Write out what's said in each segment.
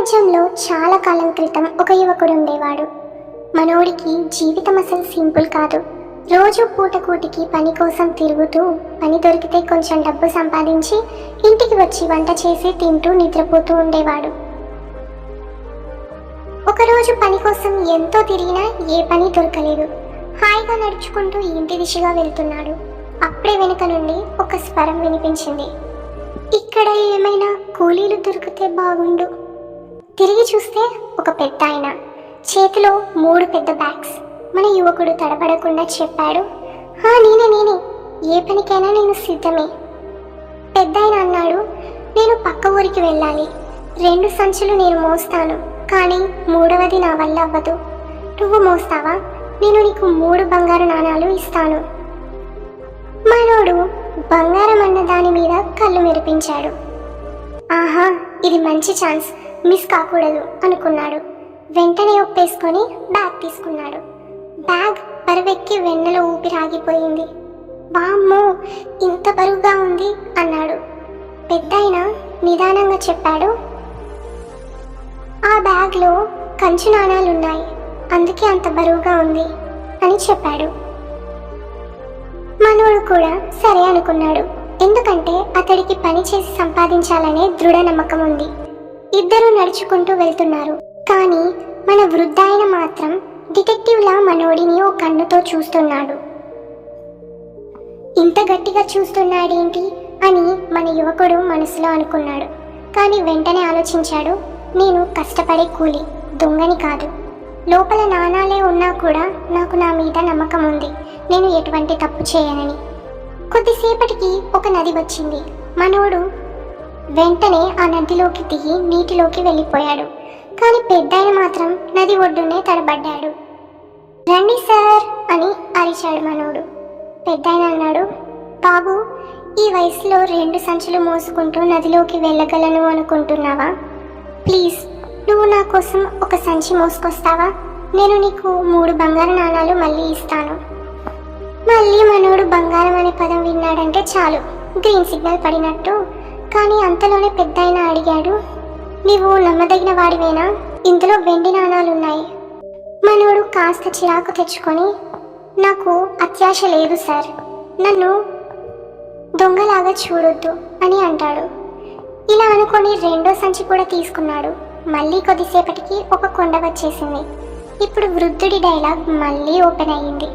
రాజ్యంలో చాలా కాలం క్రితం ఒక యువకుడు ఉండేవాడు. మనోడికి జీవితం అసలు సింపుల్ కాదు. రోజు పూటకూటికి పని కోసం తిరుగుతూ పని దొరికితే కొంచెం డబ్బు సంపాదించి ఇంటికి వచ్చి వంట చేసి తింటూ నిద్రపోతూ ఉండేవాడు. ఒకరోజు పని కోసం ఎంతో తిరిగినా ఏ పని దొరకలేదు. హాయిగా నడుచుకుంటూ ఇంటి దిశగా వెళ్తున్నాడు. అప్పుడే వెనుక నుండి ఒక స్వరం వినిపించింది. ఇక్కడ ఏమైనా కూలీలు దొరికితే బాగుండు. తిరిగి చూస్తే ఒక పెద్ద ఆయన. చేతిలో మూడు పెద్ద బ్యాగ్స్ మన యువకుడు తడబడకుండా చెప్పాడు హా నేనే నేనే. ఏ పనికైనా నేను సిద్ధమే. పెద్ద ఆయన అన్నాడు నేను పక్క ఊరికి వెళ్ళాలి. రెండు సంచులు నేను మోస్తాను కానీ మూడవది నా వల్ల అవ్వదు. నువ్వు మోస్తావా? నేను నీకు మూడు బంగారు నాణాలు ఇస్తాను. మనోడు బంగారం అన్న దాని మీద కళ్ళు మెరిపించాడు. ఆహా ఇది మంచి ఛాన్స్ మిస్ కాకూడదు అనుకున్నాడు. వెంటనే ఒప్పేసుకొని బ్యాగ్ తీసుకున్నాడు. బ్యాగ్ బరువెక్కి వెన్నెలో ఊపిరి ఆగిపోయింది వామ్మో ఇంత బరువుగా ఉంది అన్నాడు. పెద్దాయన నిదానంగా చెప్పాడు. ఆ బ్యాగ్లో కంచు నాణాలున్నాయి. అందుకే అంత బరువుగా ఉంది అని చెప్పాడు. మనోడు కూడా సరే అనుకున్నాడు. ఎందుకంటే అతడికి పని చేసి సంపాదించాలనే దృఢ నమ్మకం ఉంది. ఇద్దరు నడుచుకుంటూ వెళ్తున్నారు. కానీ మన వృద్ధాయన మాత్రం డిటెక్టివ్లా మనోడిని ఓ కన్నుతో చూస్తున్నాడు. ఇంత గట్టిగా చూస్తున్నాడేంటి అని మన యువకుడు మనసులో అనుకున్నాడు. కానీ వెంటనే ఆలోచించాడు నేను కష్టపడే కూలి దొంగని కాదు. లోపల నాణాలే ఉన్నా కూడా నాకు నా మీద నమ్మకం ఉంది. నేను ఎటువంటి తప్పు చేయనని. కొద్దిసేపటికి ఒక నది వచ్చింది. మనోడు వెంటనే ఆ నదిలోకి దిగి నీటిలోకి వెళ్ళిపోయాడు. కానీ పెద్దాయన మాత్రం నది ఒడ్డునే తడబడ్డాడు. రండి సార్ అని అరిచాడు మనోడు. పెద్దాయన అన్నాడు బాబు ఈ వయసులో రెండు సంచులు మోసుకుంటూ నదిలోకి వెళ్ళగలను అనుకుంటున్నావా? ప్లీజ్ నువ్వు నా కోసం ఒక సంచి మోసుకొస్తావా? నేను నీకు మూడు బంగారు నాణాలు మళ్ళీ ఇస్తాను. మళ్ళీ మనోడు బంగారం అనే పదం విన్నాడంటే చాలు. గ్రీన్ సిగ్నల్ పడినట్టు కానీ అంతలోనే పెద్ద అడిగాడు. నీవు నమ్మదగిన వాడివేనా? ఇందులో వెండి నాణాలున్నాయి. మనోడు కాస్త చిరాకు తెచ్చుకొని నాకు అత్యాశ లేదు సార్. నన్ను దొంగలాగా చూడొద్దు అని అంటాడు. ఇలా అనుకొని రెండో సంచి కూడా తీసుకున్నాడు. మళ్ళీ కొద్దిసేపటికి ఒక కొండ వచ్చేసింది. ఇప్పుడు వృద్ధుడి డైలాగ్ మళ్ళీ ఓపెన్ అయ్యింది.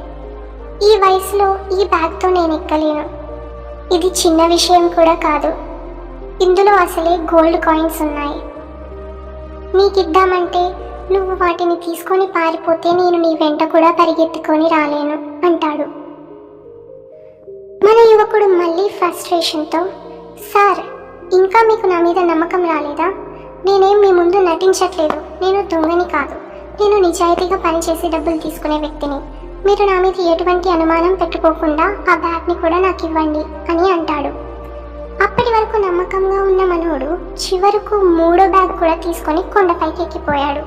ఈ వయసులో ఈ బ్యాగ్తో నేను ఎక్కలేను ఇది చిన్న విషయం కూడా కాదు. ఇందులో అసలే గోల్డ్ కాయిన్స్ ఉన్నాయి. నీకిద్దామంటే నువ్వు వాటిని తీసుకొని పారిపోతే నేను నీ వెంట కూడా పరిగెత్తుకొని రాలేను అంటాడు. మన యువకుడు మళ్ళీ ఫ్రస్ట్రేషన్తో సార్ ఇంకా మీకు నా మీద నమ్మకం రాలేదా? నేనేం మీ ముందు నటించట్లేదు నేను దొంగని కాదు. నేను నిజాయితీగా పనిచేసి డబ్బులు తీసుకునే వ్యక్తిని. మీరు నా మీద ఎటువంటి అనుమానం పెట్టుకోకుండా ఆ బ్యాగ్ని కూడా నాకు ఇవ్వండి అని అంటాడు. అప్పటి వరకు నమ్మకంగా ఉన్న మనోడు చివరకు మూడో బ్యాగ్ కూడా తీసుకొని కొండపైకి ఎక్కిపోయాడు.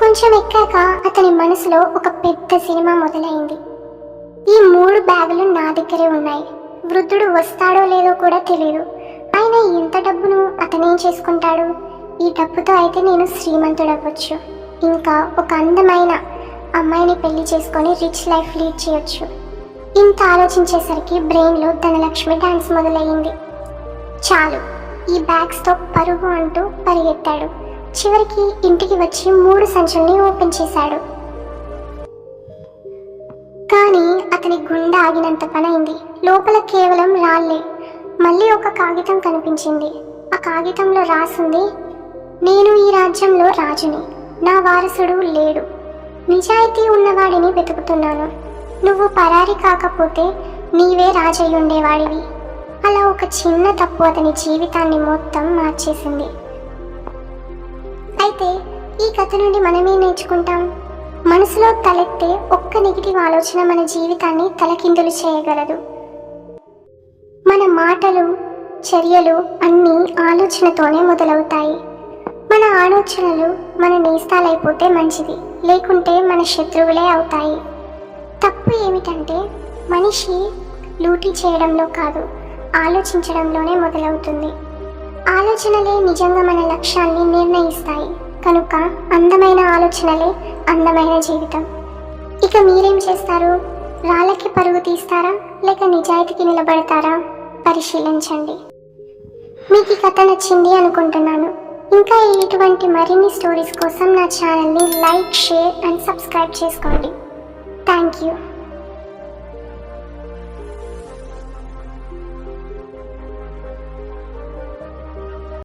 కొంచెం ఎక్కాక అతని మనసులో ఒక పెద్ద సినిమా మొదలైంది. ఈ మూడు బ్యాగులు నా దగ్గరే ఉన్నాయి. వృద్ధుడు వస్తాడో లేదో కూడా తెలియదు ఆయన ఇంత డబ్బును అతనేం చేసుకుంటాడు? ఈ డబ్బుతో అయితే నేను శ్రీమంతుడవ్వచ్చు. ఇంకా ఒక అందమైన అమ్మాయిని పెళ్ళి చేసుకొని రిచ్ లైఫ్ లీడ్ చేయొచ్చు. ఇంత ఆలోచించేసరికి బ్రెయిన్లో ధనలక్ష్మి డాన్స్ మొదలయ్యింది. చాలు. ఈ బ్యాగ్స్తో పరుగు అంటూ పరిగెత్తాడు. చివరికి ఇంటికి వచ్చి మూడు సంచుల్ని ఓపెన్ చేశాడు. కానీ అతని గుండె ఆగినంత పనైంది. లోపల కేవలం రాళ్ళే మళ్ళీ ఒక కాగితం కనిపించింది. ఆ కాగితంలో రాసింది నేను ఈ రాజ్యంలో రాజుని. నా వారసుడు లేడు. నిజాయితీ ఉన్నవాడిని వెతుకుతున్నాను. నువ్వు పరారి కాకపోతే నీవే రాజయ్యుండేవాడివి. ఒక చిన్న తప్పు అతని జీవితాన్ని మొత్తం మార్చేసింది. అయితే ఈ కథ నుండి మనమే నేర్చుకుంటాం? మనసులో తలెత్తే ఒక్క నెగిటివ్ ఆలోచన మన జీవితాన్ని తలకిందులు చేయగలదు. మన మాటలు చర్యలు అన్నీ ఆలోచనతోనే మొదలవుతాయి. మన ఆలోచనలు మన నేస్తాలైపోతే మంచిది లేకుంటే మన శత్రువులే అవుతాయి. తప్పు ఏమిటంటే మనిషి లూటీ చేయడంలో కాదు. ఆలోచించడంలోనే మొదలవుతుంది. ఆలోచనలే నిజంగా మన లక్ష్యాన్ని నిర్ణయిస్తాయి. కనుక అందమైన ఆలోచనలే అందమైన జీవితం. ఇక మీరేం చేస్తారు? రాళ్ళకి పరుగు తీస్తారా? లేక నిజాయితీకి నిలబడతారా? పరిశీలించండి. మీకు ఈ కథ నచ్చింది అనుకుంటున్నాను. ఇంకా ఇటువంటి మరిన్ని స్టోరీస్ కోసం నా ఛానల్ని లైక్ షేర్ అండ్ సబ్స్క్రైబ్ చేసుకోండి. Thank you.